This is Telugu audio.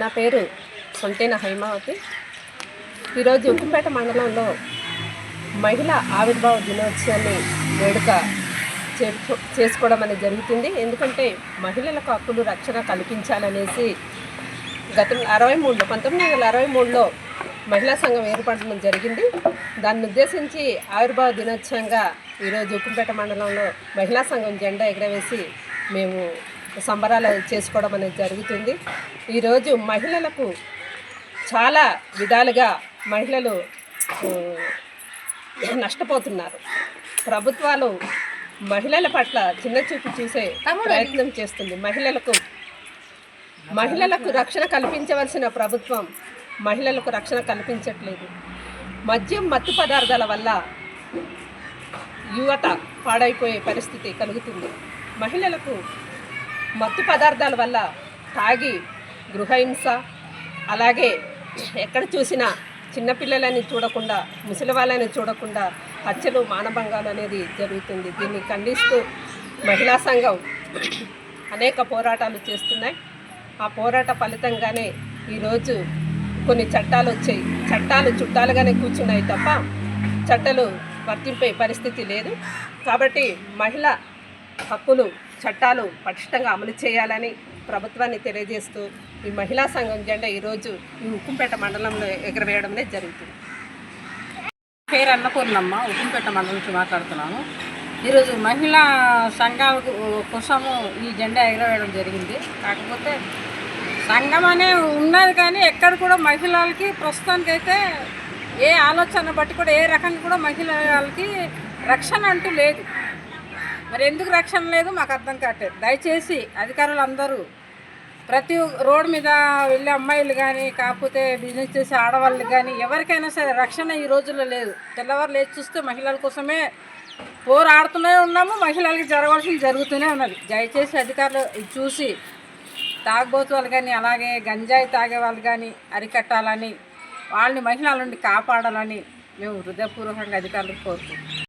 నా పేరు సొంతైన హైమావతి. ఈరోజు ఉక్కుంపేట మండలంలో మహిళా ఆవిర్భావ దినోత్సవాన్ని వేడుక చేసుకోవడం అనేది జరుగుతుంది. ఎందుకంటే మహిళలకు హక్కులు రక్షణ కల్పించాలనేసి గత అరవై మూడులో పంతొమ్మిది వందల అరవై మూడులో మహిళా సంఘం ఏర్పడడం జరిగింది. దాన్ని ఉద్దేశించి ఆవిర్భావ దినోత్సవంగా ఈరోజు ఉక్కుంపేట మండలంలో మహిళా సంఘం జెండా ఎగరవేసి మేము సంబరాలు చేసుకోవడం అనేది జరుగుతుంది. ఈరోజు మహిళలకు చాలా విధాలుగా మహిళలు నష్టపోతున్నారు. ప్రభుత్వాలు మహిళల పట్ల చిన్న చూపు చూసే ప్రయత్నం చేస్తుంది. మహిళలకు మహిళలకు రక్షణ కల్పించవలసిన ప్రభుత్వం మహిళలకు రక్షణ కల్పించట్లేదు. మద్యం మత్తు పదార్థాల వల్ల యువత పాడైపోయే పరిస్థితి కలుగుతుంది. మహిళలకు మత్తు పదార్థాల వల్ల తాగి గృహహింస అలాగే ఎక్కడ చూసినా చిన్నపిల్లలని చూడకుండా ముసలి వాళ్ళని చూడకుండా హత్యలు మానభంగాలు అనేది జరుగుతుంది. దీన్ని ఖండిస్తూ మహిళా సంఘం అనేక పోరాటాలు చేస్తున్నాయి. ఆ పోరాట ఫలితంగానే ఈరోజు కొన్ని చట్టాలు వచ్చాయి. చట్టాలు చుట్టాలుగానే కూర్చున్నాయి తప్ప చట్టాలు వర్తింపే పరిస్థితి లేదు. కాబట్టి మహిళ హక్కులు చట్టాలు పటిష్టంగా అమలు చేయాలని ప్రభుత్వాన్ని తెలియజేస్తూ ఈ మహిళా సంఘం జెండా ఈరోజు ఈ ఉక్కుంపేట మండలంలో ఎగరవేయడమే జరుగుతుంది. పేరు అన్నపూర్ణమ్మ ఉక్కుంపేట మండలం నుంచి మాట్లాడుతున్నాను. ఈరోజు మహిళా సంఘాల కోసము ఈ జెండా ఎగరవేయడం జరిగింది. కాకపోతే సంఘం అనే ఉన్నది కానీ ఎక్కడ కూడా మహిళలకి ప్రస్తుతానికైతే ఏ ఆలోచన బట్టి కూడా ఏ రకంగా కూడా మహిళలకి రక్షణ అంటూ లేదు. మరి ఎందుకు రక్షణ లేదు? మాకు అర్థం కావట్లేదు. దయచేసి అధికారులు అందరూ ప్రతి రోడ్ మీద వెళ్ళే అమ్మాయిలు కానీ కాకపోతే బిజినెస్ చేసే ఆడవాళ్ళు కానీ ఎవరికైనా సరే రక్షణ ఈ రోజుల్లో లేదు. తెల్లవారు లేచి చూస్తే మహిళల కోసమే పోరాడుతూనే ఉన్నాము మహిళలకి జరగవలసింది జరుగుతూనే ఉన్నది. దయచేసి అధికారులు చూసి తాగబోతు వాళ్ళు కానీ అలాగే గంజాయి తాగే వాళ్ళు కానీ అరికట్టాలని వాళ్ళని మహిళల నుండి కాపాడాలని మేము హృదయపూర్వకంగా అధికారులకు కోరుకుంటున్నాం.